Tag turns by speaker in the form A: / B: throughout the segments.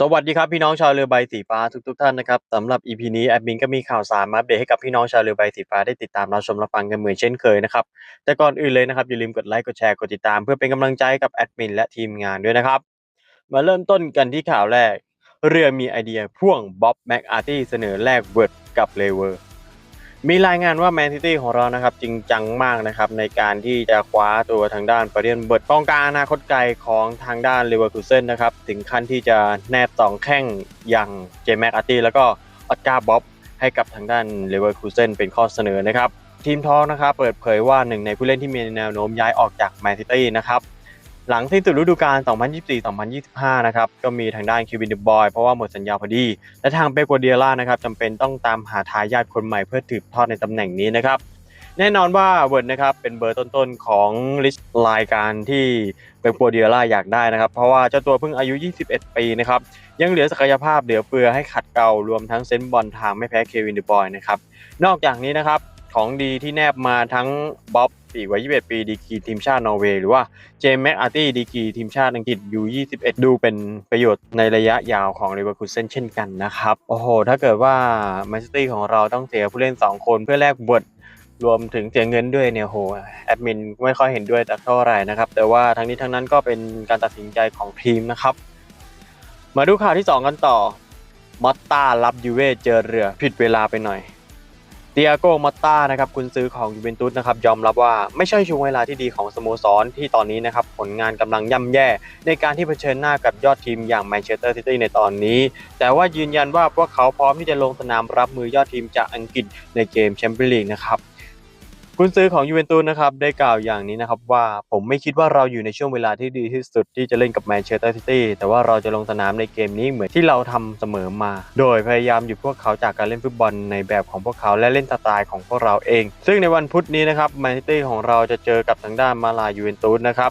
A: สวัสดีครับพี่น้องชาวเรือใบสีฟ้าทุกๆท่านนะครับสำหรับ EP นี้แอดมินก็มีข่าวสารมาอัปเดตให้กับพี่น้องชาวเรือใบสีฟ้าได้ติดตามรับชมรับฟังกันเหมือนเช่นเคยนะครับแต่ก่อนอื่นเลยนะครับอย่าลืมกดไลค์กดแชร์กดติดตาม เพื่อเป็นกำลังใจให้กับแอดมินและทีมงานด้วยนะครับ มาเริ่มต้นกันที่ข่าวแรก เรือมีไอเดียพ่วงบ๊อบแม็กอาร์ตี้เสนอแลกเวิร์ดกับเลเวอร์ มีรายงานว่าแมนซิตี้ของเรานะครับจริงจังมากนะครับในการที่จะคว้าตัวทางด้านปาเรียนเบิร์ดกองกลางอนาคตไกลของทางด้านเลเวอร์คูเซนนะครับถึงขั้นที่จะแนบสองแข้งอย่างเจแม็กอาร์ตี้แล้วก็ออสการ์บ๊อบให้กับทางด้านเลเวอร์คูเซนเป็นข้อเสนอนะครับทีมทองนะครับเปิดเผยว่าหนึ่งในผู้เล่นที่มีแนวโน้มย้ายออกจากแมนซิตี้นะครับ หลังสิ้นสุดฤดูกาล 2024-2025 นะครับ ก็มีทางด้านคิวินเดบอย เพราะว่าหมดสัญญาพอดี และทางเปปกัวเดียล่านะครับจำเป็นต้องตามหาทายาทคนใหม่เพื่อถืบทอดในตำแหน่งนี้นะครับ แน่นอนว่าเวิร์ดนะครับเป็นเบอร์ต้นๆของลิสต์รายการที่เปปกัวเดียล่าอยากได้นะครับ เพราะว่าเจ้าตัวเพิ่งอายุ 21 ปีนะครับ ยังเหลือศักยภาพเหลือเฟือให้ขัดเกลารวมทั้งเซนบอลทางไม่แพ้เควินเดบอยนะครับ นอกจากนี้นะครับของดีที่แนบมาทั้งบ๊อบ ปีกวัย21 ปีดีกีทีมชาตินอร์เวย์หรือว่าเจมส์แม็กอาร์ตี้ดีกีทีมชาติอังกฤษยู21 ดูเป็นประโยชน์ในระยะยาวของ l ลเวอร์คูเซนเช่นกันนะครับ โอ้โห ถ้าเกิดว่าแมนซิตี้ของเราต้องเสียผู้เล่น 2 คนเพื่อแลกบทรวมถึงเสียเงินด้วยเนี่ยโหแอดมินไม่ค่อยเห็นด้วยแต่เท่าไหร่นะครับ แต่ว่าทั้งนี้ทั้งนั้นก็เป็นการตัดสินใจของทีมนะครับ มาดูข่าวที่ 2 กันต่อมอตตารับยูเว่เจอเรือผิดเวลาไปหน่อย เตียโกมอตตานะครับคุณซื้อของยูเวนตุสนะครับยอมรับว่าไม่ใช่ช่วงเวลาที่ดีของสโมสรที่ตอนนี้นะครับผลงานกำลังย่ำแย่ ในการที่เผชิญหน้ากับยอดทีมอย่างแมนเชสเตอร์ซิตี้ในตอนนี้ แต่ว่ายืนยันว่าพวกเขาพร้อมที่จะลงสนามรับมือยอดทีมจากอังกฤษในเกมแชมเปี้ยนลีกนะครับ คุณซื้อของยูเวนตุสนะครับได้กล่าวอย่างนี้นะครับว่าผมไม่คิดว่าเราอยู่ในช่วงเวลาที่ดีที่สุดที่จะเล่นกับแมนเชสเตอร์ซิตี้แต่ว่าเราจะลงสนามในเกมนี้เหมือนที่เราทำเสมอมา โดยพยายามหยุดพวกเขาจากการเล่นฟุตบอลในแบบของพวกเขาและเล่นสไตล์ของพวกเราเอง ซึ่งในวันพุธนี้นะครับแมนซิตี้ของเราจะเจอกับทางด้านมาลายูเวนตุสนะครับ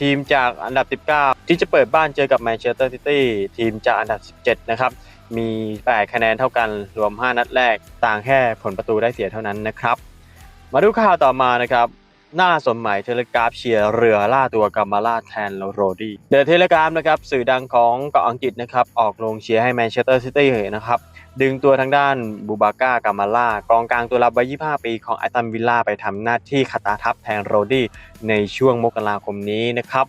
A: ทีมจากอันดับ 19 ที่จะเปิดบ้านเจอกับแมนเชสเตอร์ซิตี้ทีมจากอันดับ 17 นะครับมี8คะแนนเท่ากันรวม 5 นัดแรก ต่างแค่ผลประตูได้เสียเท่านั้นนะครับ มาดูข่าวต่อมานะครับ หน้าสมหมายเทเลกราฟเชียร์เรือล่าตัวกัมมาลาแทนโรดี้เดอะเทเลกราฟนะครับสื่อดังของเกาะอังกฤษนะครับออกลงเชียร์ให้แมนเชสเตอร์ซิตี้นะครับดึงตัวทางด้านบูบาก้า กามาล่ากองกลางตัวรับวัย 25 ปีของไอตันวิลล่าไปทำหน้าที่คาตาทับแทนโรดี้ในช่วงมกราคมนี้นะครับ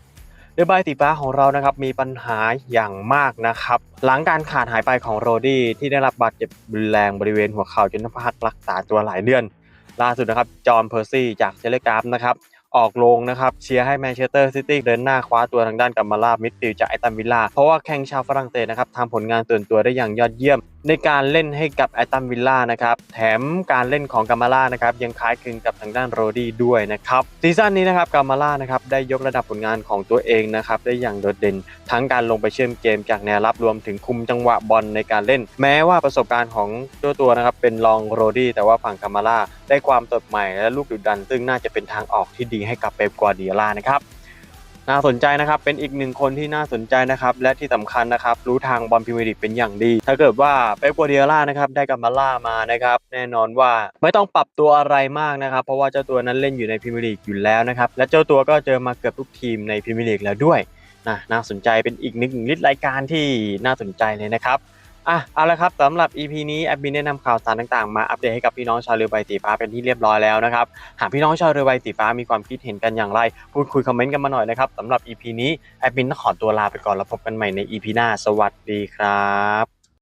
A: เรือใบสีฟ้าของเรานะครับมีปัญหาอย่างมากนะครับ หลังการขาดหายไปของโรดี้ที่ได้รับบาดเจ็บรุนแรงบริเวณหัวเข่าจนต้องพักรักษาตัวหลายเดือน ล่าสุดนะครับ จอห์นเพอร์ซี่จากเทเลกราฟนะครับ ออกลงนะครับ เชียร์ให้แมนเชสเตอร์ซิตี้เดินหน้าคว้าตัวทางด้านกัมมาลามิดฟิลจากไอตันวิลล่า เพราะว่าแข่งชาวฝรั่งเศสนะครับทำผลงานตื่นตัวได้อย่างยอดเยี่ยม ในการเล่นให้กับไอตันวิลล่านะครับ แถมการเล่นของกัมาลานะครับ ยังคล้ายคลึงกับทางด้านโรดี้ด้วยนะครับ ซีซั่นนี้นะครับกัมาลานะครับได้ยกระดับผลงานของตัวเองนะครับ ได้อย่างโดดเด่น ทั้งการลงไปเชื่อมเกมจากแนวรับรวมถึงคุมจังหวะบอลในการเล่น แม้ว่าประสบการณ์ของตัวตัวนะครับเป็นรองโรดี้แต่ว่าฝั่งกัมาลาได้ความสดใหม่และลูกดุดัน ซึ่งน่าจะเป็นทางออกที่ดีให้กับเป๊ปกัวเดียล่านะครับ น่าสนใจนะครับ เป็นอีกหนึ่งคนที่น่าสนใจนะครับ และที่สำคัญนะครับ รู้ทางบอลพรีเมียร์ลีกเป็นอย่างดี ถ้าเกิดว่าเป๊ปกัวเดียล่านะครับได้กัมมาล่ามานะครับ แน่นอนว่าไม่ต้องปรับตัวอะไรมากนะครับ เพราะว่าเจ้าตัวนั้นเล่นอยู่ในพรีเมียร์ลีกอยู่แล้วนะครับ และเจ้าตัวก็เจอมาเกือบทุกทีมในพรีเมียร์ลีกแล้วด้วยนะน่าสนใจเป็นอีกหนึ่งนิดรายการที่น่าสนใจเลยนะครับ อะเอาละครับสำหรับ EP นี้แอดมินได้นำข่าวสารต่างๆ มาอัปเดตให้กับพี่น้องชาวเรือใบตีฟ้าเป็นที่เรียบร้อยแล้วนะครับหากพี่น้องชาวเรือใบตีฟ้ามีความคิดเห็นกันอย่างไร พูดคุยคอมเมนต์กันมาหน่อยนะครับสำหรับ EP นี้แอดมินต้องขอตัวลาไปก่อนแล้วพบกันใหม่ใน EP หน้า สวัสดีครับ